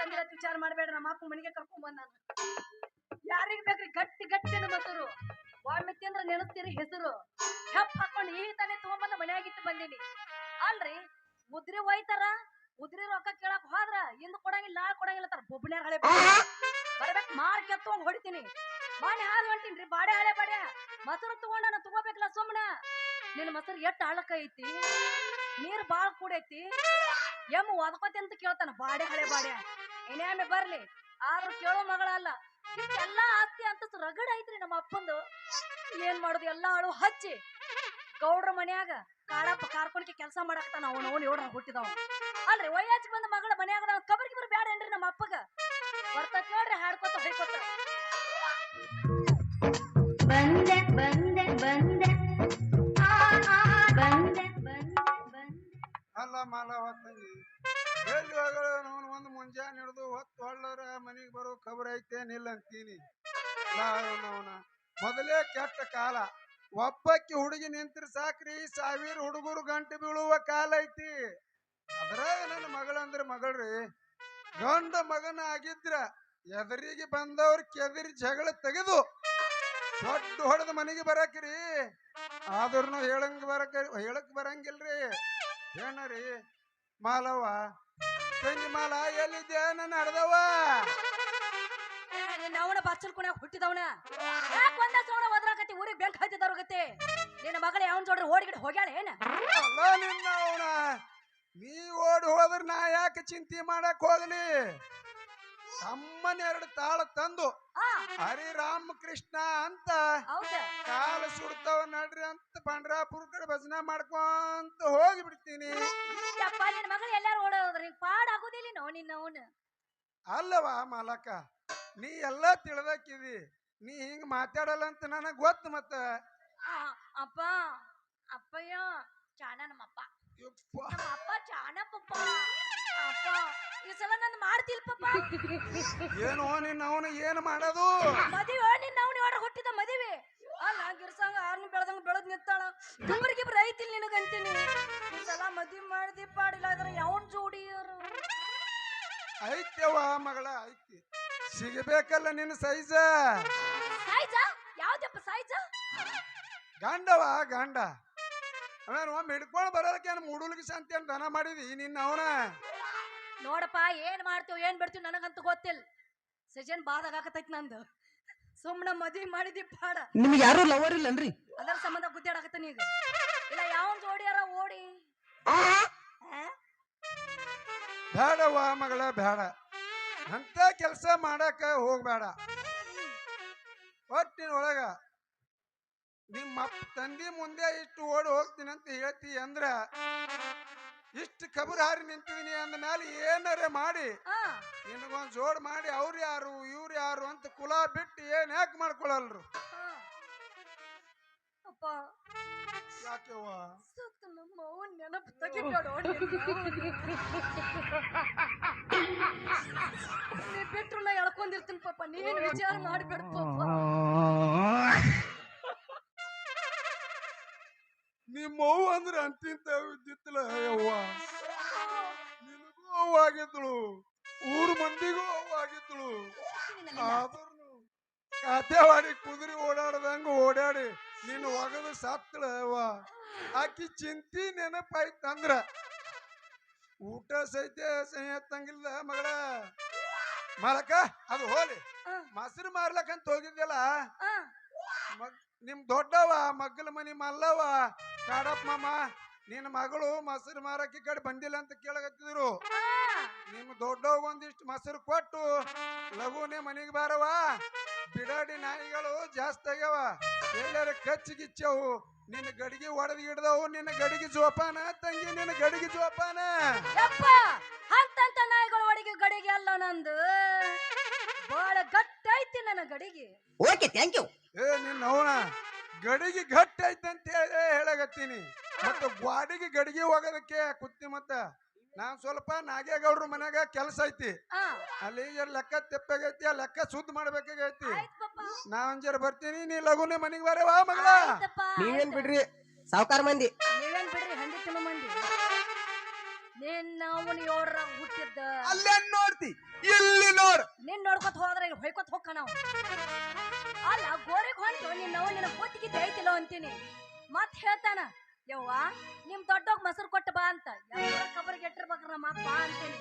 ತಂದಿರ ವಿಚಾರ ಮಾಡಬೇಡ ನಮ್ಮ ಅಪ್ಪ ಮನೆಗೆ ಕರ್ಕೊಂಡ್ ಬಂದ ನಾನು. ಯಾರಿಗ ಬೇಕ್ರಿ? ಗಟ್ಟಿ ಗಟ್ಟಿ ಮೊಸರು. ವಾಮಿತಿ ತಿಂದ್ರ ನೆನಸ್ತೀರಿ ಹೆಸರು. ಹೆಪ್ ಹಾಕೊಂಡು ಈ ತಾನೇ ತಗೊಂಬಂದ ಮನೆಯಾಗಿಟ್ಟು ಬಂದೀನಿ. ಅಲ್ರಿ? ಉದ್ರಿ ಒಯ್ತಾರ ಉದ್ರಿ ರೊಕ್ಕ ಕೇಳಕ್ ಹೋದ್ರ, ಇಂದು ಕೊಡಂಗಿಲ್ಲ, ನಾಳೆ ಕೊಡಂಗಿಲ್ಲ ತರ ಬೊಬ್ಬಣ್ಯಾರ ಹಳೆ ಬರ್ಬೇಕು ಮಾರ್ ಕೆತ್ತೊಂಗ್ ಹೊಡಿತೀನಿ. ಮನೆ ಹಾಲು ಹೊಂಟೀನ್ರಿ ಬಾಡೆ ಹಳೆ ಬಾಡೆ ಮೊಸರು ತಗೊಂಡ ನಾ ತಗೋಬೇಕಲ್ಲ ಸುಮ್ಮನ ನಿನ್ನ ಮೊಸರು ಎಷ್ಟು ಆಳಕ್ಕ ಐತಿ? ನೀರ್ ಬಾಳ್ ಕೂಡೈತಿ? ಎಮ್ಮ ಒದಕೋತಿ ಅಂತ ಕೇಳ್ತಾನ ಬಾಡೆ ಹಳೆ ಬಾಡೆ ಇನ್ಯಾಮೆ ಬರ್ಲಿ ಆದ್ರೂ ಕೇಳೋ ಮಗಳಲ್ಲ. ಎಲ್ಲಾ ಆಸ್ತಿ ಅಂತ ರಗಡ ಐತ್ರಿ ನಮ್ಮ ಅಪ್ಪಂದು. ಏನ್ ಮಾಡುದು ಎಲ್ಲಾ ಅಳು ಹಚ್ಚಿ. ಗೌಡ್ರ ಮನ್ಯಾಗ ಕಾಡಪ್ಪ ಕಾರ್ಕೊಂಡ್ಕೆ ಕೆಲಸ ಮಾಡಾಕತ್ತಾನ ಅವನು ಅವನು ಏಳ್ರ ಹುಟ್ಟಿದವ. ಅಲ್ರಿ ವಯ್ಯಾಚ್ ಬಂದ ಮಗಳ ಮನ್ಯಾಗ ನಾವು ಕಬರ್ಗಿ ಬರ್ ಬ್ಯಾಡ ಏನ್ರಿ ನಮ್ಮ ಅಪ್ಪಗ? ಬರ್ತಾ ಕೇಳ್ರಿ ಹಾಡ್ಕೊತ ಹೊಯ್ಕೊತ. ಬಂದೆ ಬಂದೆ ಬಂದೆ. ಬಂದ ಬಂದೆ ಬಂದೆ ಬಂದೆ. ಅಲ್ಲ ಮಾಲವ ತಂಗಿ. ಎಲ್ಲಿ ಒಂದು ಮುಂಜಾನೆ ಹಿಡಿದು ಹೊತ್ತು ಹೊಳ್ಳರ ಮನೆಗೆ ಬರೋ ಖಬರ್ ಐತೇನಿಲ್ಲ ಅಂತೀನಿ. ಮೊದಲೇ ಕೆಟ್ಟ ಕಾಲ. ಒಬ್ಬಕ್ಕೆ ಹುಡುಗಿ ನಿಂತ್ರ ಸಾಕ್ರಿ, ಸಾವಿರ ಹುಡುಗರು ಗಂಟೆ ಬೀಳುವ ಕಾಲ ಐತಿ. ಅದರ ನನ್ನ ಮಗಳಂದ್ರೆ ಮಗಳ್ರಿ, ಗಂಡ ಮಗನ ಆಗಿದ್ರ ಎದರಿಗೆ ಬಂದವ್ರ ಕೆದರಿ ಜಗಳ ತೆಗೆದು ದೊಡ್ಡ ಹೊಡೆದ ಮನೆಗೆ ಬರಕ್ರಿ. ಆದ್ರೂ ಹೇಳಂಗ್ ಬರಕ, ಹೇಳಕ್ ಬರಂಗಿಲ್ರಿ. ಏನರಿ? ಮಾಲವ್ವ? ತಂಗಿ ಮಾಲ ಎಲ್ಲಿದ್ದೆ? ನನ್ನ ನಡೆದವ ನವಣ ಬಚ್ಚಲ್ ಕುಣ್ಯಾಗ ಹುಟ್ಟಿದವನ. ಯಾಕೆ ಒಂದ ಸೋಣ ಒದ್ರಾಕತಿ ಊರಿಗೆ ಬೆಂಕ್ ಹೋಗತಿ ನಿನ್ನ ಮಗಳ ಯಾವನ್ ಜೋಡ್ರಿ ಓಡಿಗಿಡ್ ಹೋಗ್ಯಾಳ ಏನ? ಅಲ್ಲ ನಿನ್ನ ಅವನ ನೀ ಓಡಿ ಹೋದ್ರ ನಾ ಯಾಕೆ ಚಿಂತೆ ಮಾಡಕ್ ಹೋಗ್ಲಿ? ತಮ್ಮನ ಎರಡು ತಾಳ ತಂದು ಆ. ಹರಿ ರಾಮಕೃಷ್ಣ ಅಂತ ಹೌದ? ಕಾಲ ಸುಡ್ತಾವ ನಡ್ರಿ ಅಂತ ಪಂಡ್ರಾಪುರ ಕಡೆ ಭಜನೆ ಮಾಡ್ಕೊಂತ ಹೋಗಿ ಬಿಡ್ತೀನಿ ಯಪ್ಪ ನಿನ್ನ ಮಗಳು ಎಲ್ಲಾರು ಓಡೋದ್ರಿ ಪಾಡ್ ಆಗೋದಿಲ್ಲ ನೋ ನಿನ್ನ ಅವನು ಅಲ್ಲವ ಮಾಲಕ ನೀ ಎಲ್ಲ ತಿಳ್ದಕ್ಕಿದಿ ನೀ ಹಿಂಗ್ ಮಾತಾಡಲ್ಲ ಅಂತ ನನಗ್ ಗೊತ್ತು ಮತ್ತ? ಅಪ್ಪ ಅಪ್ಪಯ್ಯ ಚಾಣ ನಮ್ಮಪ್ಪ. ಯಪ್ಪ. ನಮ್ಮ ಅಪ್ಪ ಚಾಣ ಪಪ್ಪ. ಅಪ್ಪ ಈ ಸಲ ನಂದು ಮಾಡ್ತಿಲ್ ಪಪ್ಪ. ಏನು ನಿನ್ನ ಅವನು ಏನು ಮಾಡೋದು? ಮದುವೆ ನಿನ್ನ ಅವ್ನು ಹೊರ ಹುಟ್ಟಿದ ಮದುವೆ? ಅಲ್ಲ ಗಿರ್ಸಂಗ ಆರ್ನ ಬೆಳೆದಂಗ ಬೆಳೆದ್ ನಿಂತಾಳ. ಇಬ್ಬರಿಗಿಬ್ರು ಐತಿಲ್ ನಿನಗಂತೀನಿ. ಈ ಸಲ ಮದುವೆ ಮಾಡ್ದಿ ಪಾಡಿಲ್ಲ ಅದ್ರ ಯಾವನ್ ಜೋಡಿಯರು? ಐತ್ಯವ ಮಗಳ ಐತಿ ಸಿಗಬೇಕಲ್ಲ ನಿನ್ನ ಸೈಜ? ಸಾಯ್ಜ ಯಾವ್ದಪ್ಪ ಸಾಯ್ಜ ಗಂಡವ ಗಂಡ. ಅವನು ಒಮ್ಮೆ ಹಿಡ್ಕೊಂಡು ಬರೋದಕ್ಕೆ ಮೂಡುಲ್ಗೆ ಸಂತೆ ಅಂತ ದನ ಮಾಡಿದಿ ನಿನ್ನ ಅವನ? ನೋಡಪ್ಪ ಏನ್ ಮಾಡ್ತೀವಿ ಏನ್ ಬಿಡ್ತೀವಿ ನನಗಂತೂ ಗೊತ್ತಿಲ್ಲ. ಸಜನ್ ಬಾದಾಗ ಆಗತೈತಿ ನಂದು. ಸುಮ್ಮನೆ ಮದ್ವಿ ಮಾಡಿದಿ ಪಾಡ. ನಿಮ್ಗೆ ಯಾರು ಲವರ್ ಇಲ್ಲನ್ರಿ? ಅದರ ಸಂಬಂಧ ಗುದ್ದಾಡಕತ್ತಾನ ಈಗ. ಇಲ್ಲ ಯಾವ ಜೋಡಿಯಾರ ಓಡಿ? ಬೇಡವ ಮಗಳ ಬೇಡ. ಅಂತ ಕೆಲಸ ಮಾಡಕ ಹೋಗ್ಬೇಡ. ಒಟ್ಟಿನ ಒಳಗ ನಿಮ್ಮ ತಂದೆ ಮುಂದೆ ಇಷ್ಟು ಓಡಿ ಹೋಗ್ತೀನಿ ಅಂತ ಹೇಳ್ತಿ ಅಂದ್ರ ಇಷ್ಟು ಕಬರ್ ಹಾರಿ ನಿಂತಿದೀನಿ ಅಂದ ಮೇಲೆ ಏನಾರ ಮಾಡಿ ನಿನಗೊಂದು ನಿನಗೊಂದ್ ಜೋಡ್ ಮಾಡಿ ಅವ್ರು ಯಾರು ಇವ್ರು ಯಾರು ಅಂತ ಕುಲ ಬಿಟ್ಟು ಏನ್ ಯಾಕೆ ಮಾಡ್ಕೊಳಲ್ರು? ಯಾಕೆವ್ವ ಸತ್ತ ನಮ್ಮ ಅವ್ವನ್ ನೆನಪು ತೆಗಿಬೇಡ ನೀ ಬಿಟ್ರು ನಾ ಎಳ್ಕೊಂಡಿರ್ತೀನಿ ಪಾಪ ನೀನ್ ವಿಚಾರ ಮಾಡ್ಬೇಡ ಪಾಪ. ನಿಮ್ಮ ಅವ್ವ ಅಂದ್ರೆ ಅಂತಿಂತ ಇದ್ದಿತ್ತಲ ಅವ್ವ? ನಿನಗೂ ಅವ್ವ ಆಗಿದ್ಳು ಊರ್ ಮಂದಿಗೂ ಅವ್ವ ಆಗಿದ್ಳು ಆದ್ರೂ ಕಾತೆವಾಡಿ ಕುದುರೆ ಓಡಾಡ್ದಂಗ ಓಡಾಡಿ ನೀನು ಒಗದು ಸತ್ತಳವ ಆಕಿ ಚಿಂತಿ ನೆನಪಾಯ್ತಂದ್ರ. ಊಟ ಸಹಿತ ಸಹಿತಂಗಿಲ್ಲ ಮಗಳ. ಮಾಲಕ ಅದು ಹೋಲಿ. ಮಸರು ಮಾರ್ಲಕ್ಕಂತ ಹೋಗಿದ್ದಲ್ಲ ನಿಮ್ ದೊಡ್ಡವ ಮಗ್ಗಲ ಮನಿ ಮಲ್ಲವ ಕಾಡಪ್ಪ ಮಾಮ ನಿನ್ನ ಮಗಳು ಮೊಸರು ಮಾರಕ್ಕೆ ಕಡೆ ಬಂದಿಲ್ಲ ಅಂತ ಕೇಳಕತ್ತಿದ್ರು. ನಿಮ್ ದೊಡ್ಡವ ಒಂದಿಷ್ಟು ಮೊಸರು ಕೊಟ್ಟು ಲಘುನೆ ಮನೆಗೆ ಬಾರವ ಬಿಡಾಡಿ ನಾಯಿಗಳು ಜಾಸ್ತಿ ಆಗ್ಯಾವ. ಎಲ್ಲರ ಕಚ್ಚಿ ಗಿಚ್ಚವು ನಿನ್ನ ಗಡಿಗೆ ಒಡೆದು ಹಿಡ್ದವು ನಿನ್ನ ಗಡಿಗೆ ಜೋಪಾನ ತಂಗಿ ನಿನ್ನ ಗಡಿಗೆ ಜೋಪಾನ. ಯಪ್ಪ ಅಂತಂತ ನಾಯಿಗಳ ಒಡಗಿ ಗಡಿಗೆ ಅಲ್ಲ ನಂದು. ಬಾಳ ಗಟ್ಟೈತಿ ನನ್ನ ಗಡಿಗೆ. ಓಕೆ ಥ್ಯಾಂಕ್ ಯು ಏ ನಿನ್ನ ಅವನ ಗಡಿಗೆ ಗಟ್ಟಿ ಐತೆ ಅಂತ ಹೇಳಿ ಹೇಳಗತ್ತೀನಿ ಮತ್ತೆ ಗ್ವಾಡಿಗೆ ಗಡಿಗೆ ಹೋಗೋದಕ್ಕೆ ಕುತ್ತಿ ಮತ್ತ ನಾನ್ ಸ್ವಲ್ಪ ನಾಗೇಗೌಡ್ರ ಮನ್ಯಾಗ ಕೆಲಸ ಐತಿ. ಆ ಅಲ್ಲಿ ಲೆಕ್ಕ ತೆಪ್ಪಾಗೈತಿ ಆ ಲೆಕ್ಕ ಶುದ್ಧ ಮಾಡ್ಬೇಕಾಗೈತಿ. ನಾ ಒಂದ್ ಜರ ಬರ್ತೀನಿ ನೀ ಲಘುನ ಮನೆಗೆ ಬರವಾ ಮಗಳ. ಆಯ್ತಪ್ಪ ನೀವೇನ್. ಬಿಡ್ರಿ ಸಾವುಕಾರ ಮಂದಿ. ನೀವೇನ್ ಬಿಡ್ರಿ ಹಂದಿ ತಿನ್ನೋ ಮಂದಿ. ನಿನ್ನ ಅವನು ಯೋರ ಹುಟ್ಟಿದ್ದ. ಅಲ್ಲೇನ್ ನೋಡ್ತಿ ಇಲ್ಲಿ ನೋಡ್. ನಿನ್ ನೋಡ್ಕೊತ ಹೋದ್ರೆ ಇಲ್ಲಿ ಹೊಯ್ಕೊತ ಹೋಗ್ಕ ನಾವು ಅಲ್ಲ ಗೋರಿಗೆ ಹೊಂಟು ನಿನ್ನ ಅವ ನಿನ್ನ ಕೂತಿಗೆ ಐತಿಲ್ಲ ಅಂತೀನಿ. ಮತ್ ಹೇಳ್ತಾನ ಯವ್ವ ನಿಮ್ ದೊಡ್ಡೋಗ್ ಮೊಸರು ಕೊಟ್ಟು ಬಾ ಅಂತ. ಕಬರ್ ಇಟ್ಟಿರ್ಬೇಕ್ರ ನಮ್ಮ ಅಪ್ಪ ಅಂತೀನಿ